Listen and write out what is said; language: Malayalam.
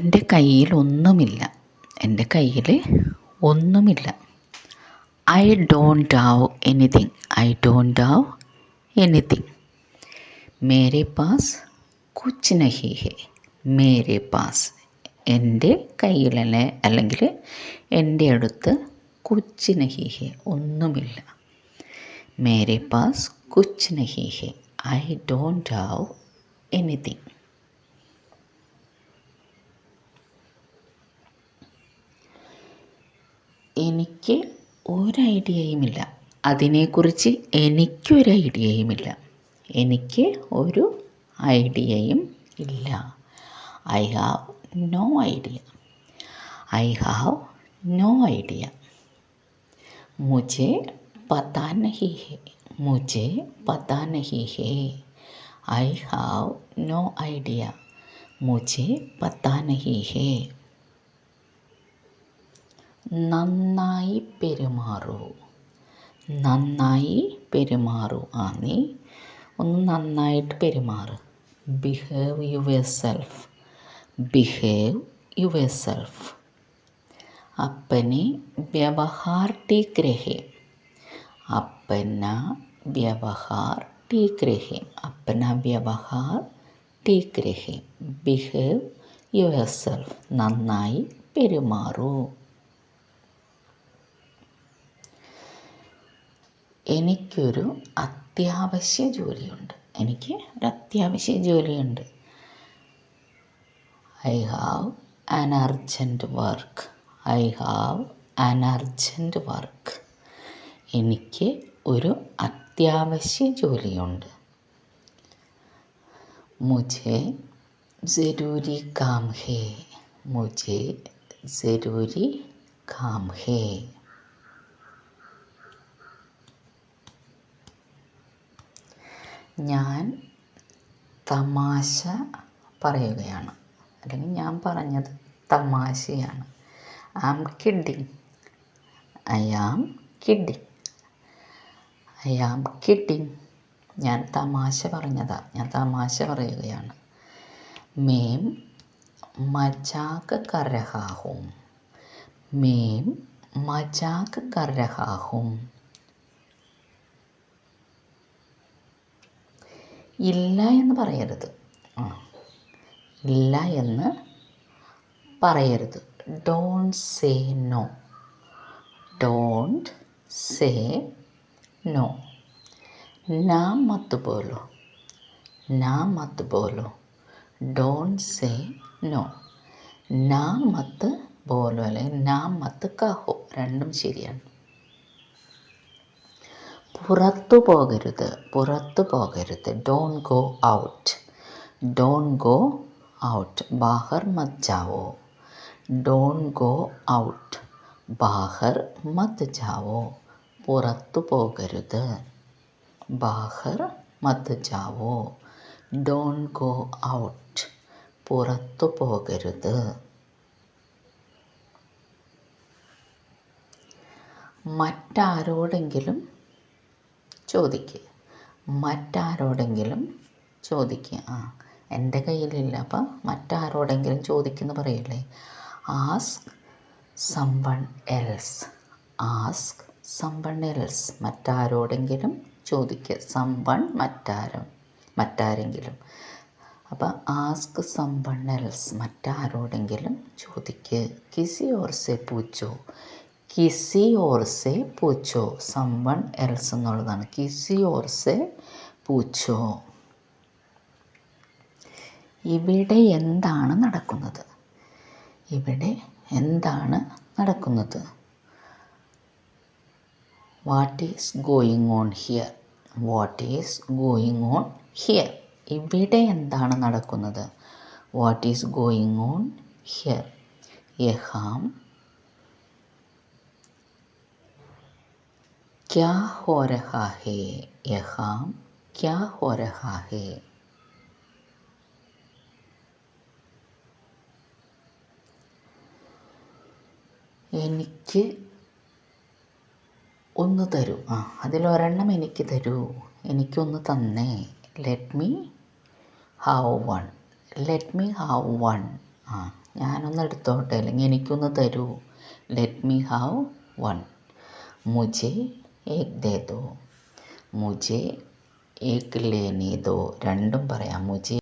എന്റെ കയ്യിൽ ഒന്നുമില്ല. എന്റെ കയ്യിൽ ഒന്നുമില്ല. I don't have anything I don't have anything മേരെ പാസ് കുച്ച് നഹി മേരെ പാസ് എന്റെ കയ്യിലല്ലേ? അല്ലെങ്കിൽ എന്റെ അടുത്ത് കുച്ച് നഹി ഒന്നുമില്ല. മേരെ പാസ് കുച്ച് നഹി ഐ ഡോണ്ട് ഹാവ് എനിത്തിങ് എനിക്ക് ഒരൈഡിയയുമില്ല അതിനെക്കുറിച്ച് എനിക്കൊരു ഐഡിയയുമില്ല എനിക്ക് ഒരു ഐഡിയയും ഇല്ല. I have no idea I have no idea മുജേ പതാ നഹി ഹേ. മുജേ പതാ നഹി ഹേ. ഐ ഹാവ് നോ ഐഡിയ മുജേ പതാ നഹി ഹേ. നന്നായി പെരുമാറൂ നന്നായി പെരുമാറൂ ആ നീ ഒന്ന് നന്നായിട്ട് പെരുമാറ് behave yourself behave yourself अपने व्यवहार ठीक रहे अपना व्यवहार ठीक रहे अपना व्यवहार ठीक रहे ബിഹേവ് യുവർ സെൽഫ് നന്നായി പെരുമാറൂ എനിക്കൊരു അത്യാവശ്യ ജോലിയുണ്ട്. എനിക്ക് ഒരു അത്യാവശ്യ ജോലിയുണ്ട്. I have an urgent work I have an urgent work എനിക്ക് ഒരു അത്യാവശ്യ ജോലിയുണ്ട്. മുജെ ജരൂരി കാം ഹേ. മുജെ ജരൂരി കാം ഹേ. ഞാൻ തമാശ പറയുകയാണ്. അല്ലെങ്കിൽ ഞാൻ പറഞ്ഞത് തമാശയാണ്. I am kidding I am kidding I am kidding ഞാൻ തമാശ പറഞ്ഞതാ. ഞാൻ തമാശ പറയുകയാണ്. മേം മജാക്ക് കർ രഹാ ഹൂം മേം മജാക്ക് കർ രഹാ ഹൂം ഇല്ല എന്ന് പറയരുത്. ആ. ഇല്ല എന്ന് പറയരുത്. Don't say no don't say no നാ മത്ത് പോലോ നാ മത്ത് പോലോ ഡോൺ സേ നോ നാ മത്ത് പോലോ അല്ലെ? നാ മത്ത് കഹോ രണ്ടും ശരിയാണ്. പുറത്തു പോകരുത് പുറത്തു പോകരുത്. Don't go out don't go out ബാഹർ മത് ജാവോ ഡോൺ ഗോ ഔട്ട് ബാഹർ മത് ജാവോ പുറത്തു പോകരുത്. ബാഹർ മത് ജാവോ ഡോൺ ഗോ ഔട്ട് പുറത്തു പോകരുത്. മറ്റാരോടെങ്കിലും ചോദിക്കുക. മറ്റാരോടെങ്കിലും ചോദിക്കുക. ആ എന്റെ കയ്യിലില്ല. അപ്പം മറ്റാരോടെങ്കിലും ചോദിക്കുന്നു പറയല്ലേ ask someone else. Ask someone else. മറ്റാരോടെങ്കിലും ചോദിക്കുക. സംവൺ മറ്റാരും മറ്റാരെങ്കിലും. അപ്പം ആസ്ക് സംവൺ എൽസ്. മറ്റാരോടെങ്കിലും ചോദിക്കുക. കിസി ഓർസെ പൂച്ചോ? കിസി ഓർസെ പൂച്ചോ. സംവൺ എൽസ് എന്നുള്ളതാണ്. കിസി ഓർസെ പൂച്ചോ. ഇവിടെ എന്താണ് നടക്കുന്നത്? ഇവിടെ എന്താണ് നടക്കുന്നത്? What is going on here what is going on here ഇവിടെ എന്താണ് നടക്കുന്നത്? What is going on here യഹാം क्या हो रहा है यहाँ क्या हो रहा है എനിക്ക് ഒന്ന് തരൂ. ആ അതിലൊരെണ്ണം എനിക്ക് തരൂ. എനിക്കൊന്ന് തന്നേ. Let me have one let me have one ആ ഞാനൊന്ന് എടുത്തോട്ടെ. അല്ലെങ്കിൽ എനിക്കൊന്ന് തരൂ. ലെറ്റ് മീ ഹാവ് വൺ മുജേ ഏക് ദേ ദോ मुझे ഏക് लेने ദോ രണ്ടും പറയാം. മുझे